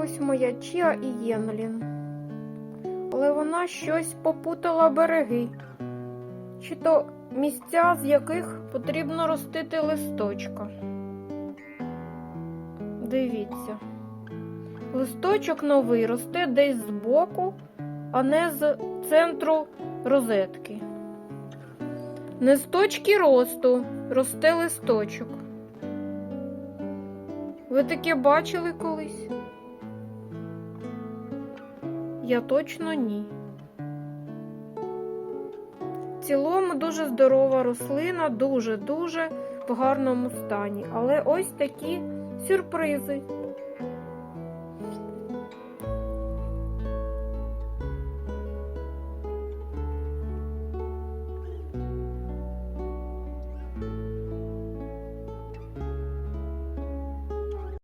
Ось моя Чіа і Єнлін. Але вона щось попутала береги. Чи то місця, з яких потрібно ростити листочка. Дивіться. Листочок новий росте десь збоку, а не з центру розетки. Не з точки росту росте листочок. Ви таке бачили колись? Я точно ні. В цілому дуже здорова рослина, дуже-дуже в гарному стані. Але ось такі сюрпризи.